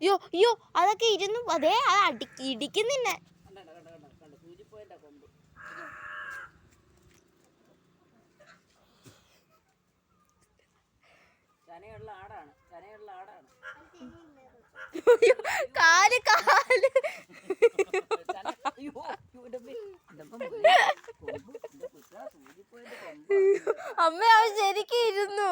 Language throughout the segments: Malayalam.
അയ്യോ അയ്യോ അതൊക്കെ ഇരുന്നു അതേ അത് അടി ഇടിക്കുന്നിന്നെ ചനയുള്ള ആടാണ്. ചനയുള്ള ആടാണ്? കാൽ കാൽ. അമ്മ അവൻ ശരിക്കും ഇരുന്നു.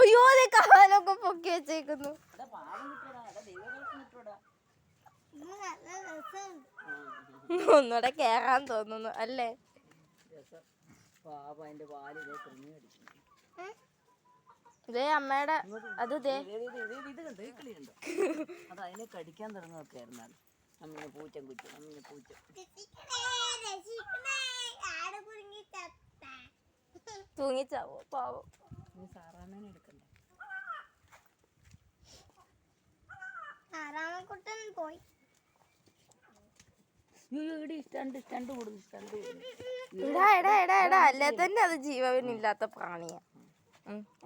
അയ്യോ അതെ കാലൊക്കെ പൊക്കി വെച്ചേക്കുന്നു. ഒന്നുകൂടെ കേറാൻ തോന്നുന്നു അല്ലേ? രസം. പാപ ഇതേ കുഞ്ഞു കടിക്കുന്നു. ഏ? ഇതേ അമ്മയുടെ അത് ഇത്. ഇത് ഇത് ഇത് ഇത് കണ്ടോ? ഈ കളി കണ്ടോ അത് അതിനെ കടിക്കാൻ തുടങ്ങുകയൊക്കെ ആയിരുന്നാണ് അമ്മിനെ പൂച്ചൻ കുച്ചു അമ്മിനെ പൂച്ച. രക്ഷിക്കണേ, രക്ഷിക്കണേ. ആട് കുടുങ്ങി ചത്ത. തൂങ്ങിച്ചാവോ? പാവം. ഇനി സാറാമ്മേനെ എടുക്കണ്ടേ? ആറാമക്കുട്ടൻ പോയി. ഇടി സ്റ്റണ്ട് സ്റ്റണ്ട് കൂടുന്നു സ്റ്റണ്ട് എടാ എടാ എടാ എടാ അല്ലേ തന്നെ അത് ജീവനില്ലാത്ത പ്രാണിയാ.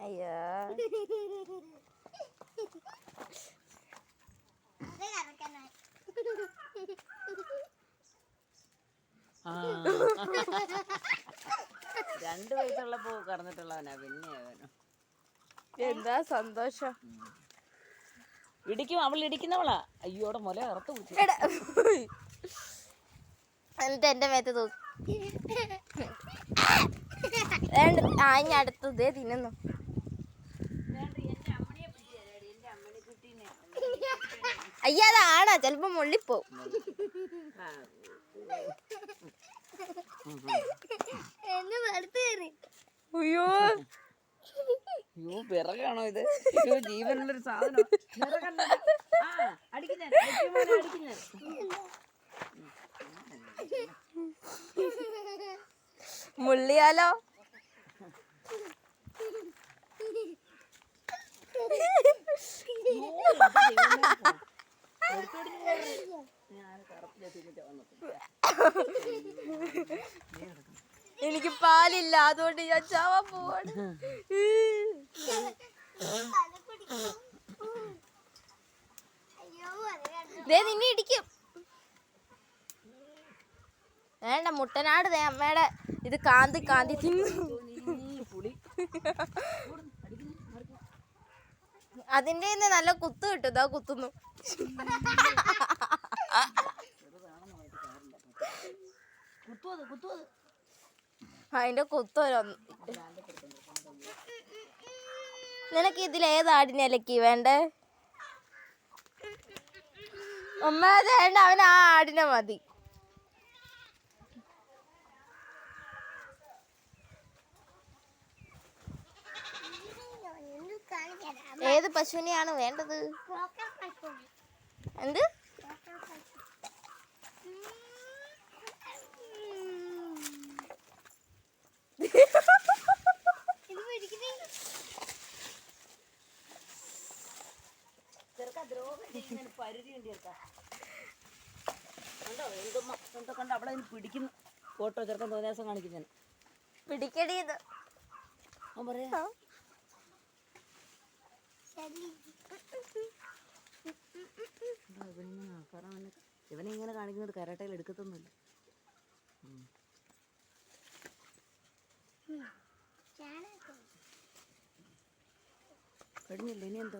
അയ്യോ. രണ്ടു വയസ്സുള്ള പൂ വയസ്സുള്ളപ്പോ കറന്നിട്ടുള്ളവനാ പിന്നെ അവനും. എന്താ സന്തോഷം? ഇടിക്കും അവൾ ഇടിക്കുന്നവളാ. അയ്യോടെ മുല ഇറത്ത് എന്നിട്ട് എന്റെ മേത്ത് തൂക്കി. വേണ്ട. ആ ഇനി അടുത്ത് ഇതേ തിന്നുന്നു. അയ്യ അതാണാ? ചെലപ്പോ മുള്ളിപ്പോ അയ്യോ. അയ്യോ വിറകാണോ ഇത്? അയ്യോ ജീവനുള്ളൊരു സാധനം വന്നിട്ടില്ല. എനിക്ക് പാലില്ല അതുകൊണ്ട് ഞാൻ ചാവാൻ പോവാണ് നിന്നെ ഇടിക്കും വേണ്ട മുട്ടനാട് അമ്മയുടെ ഇത് കാന്തി കാന്തി. തിന്നു അതിന്റെ നല്ല കുത്ത് കിട്ടും കുത്തുന്നു. അതിന്റെ കുത്തൊരൊന്ന് നിനക്ക് ഇതിൽ ഏതാടിനെ അലക്കി വേണ്ടേ? അമ്മ വേണ്ട അവൻ ആ ആടിനെ മതി. ഏത് പശുവിനെയാണ് വേണ്ടത്? എന്ത്? പിടിക്കുന്നേ ഫോട്ടോ ചെറുക്കൻ തോന്നിയ ദിവസം കാണിക്കുന്നതിന് പിടിക്കടി ഇത്. അവൻ പറയാ ശരി ഇവനിങ്ങനെ കാരണം അവന് ഇവനെ ഇങ്ങനെ കാണിക്കുന്നത് കരാട്ടയിൽ എടുക്കത്തൊന്നുമില്ല. കഴിഞ്ഞില്ല ഇനി എന്താ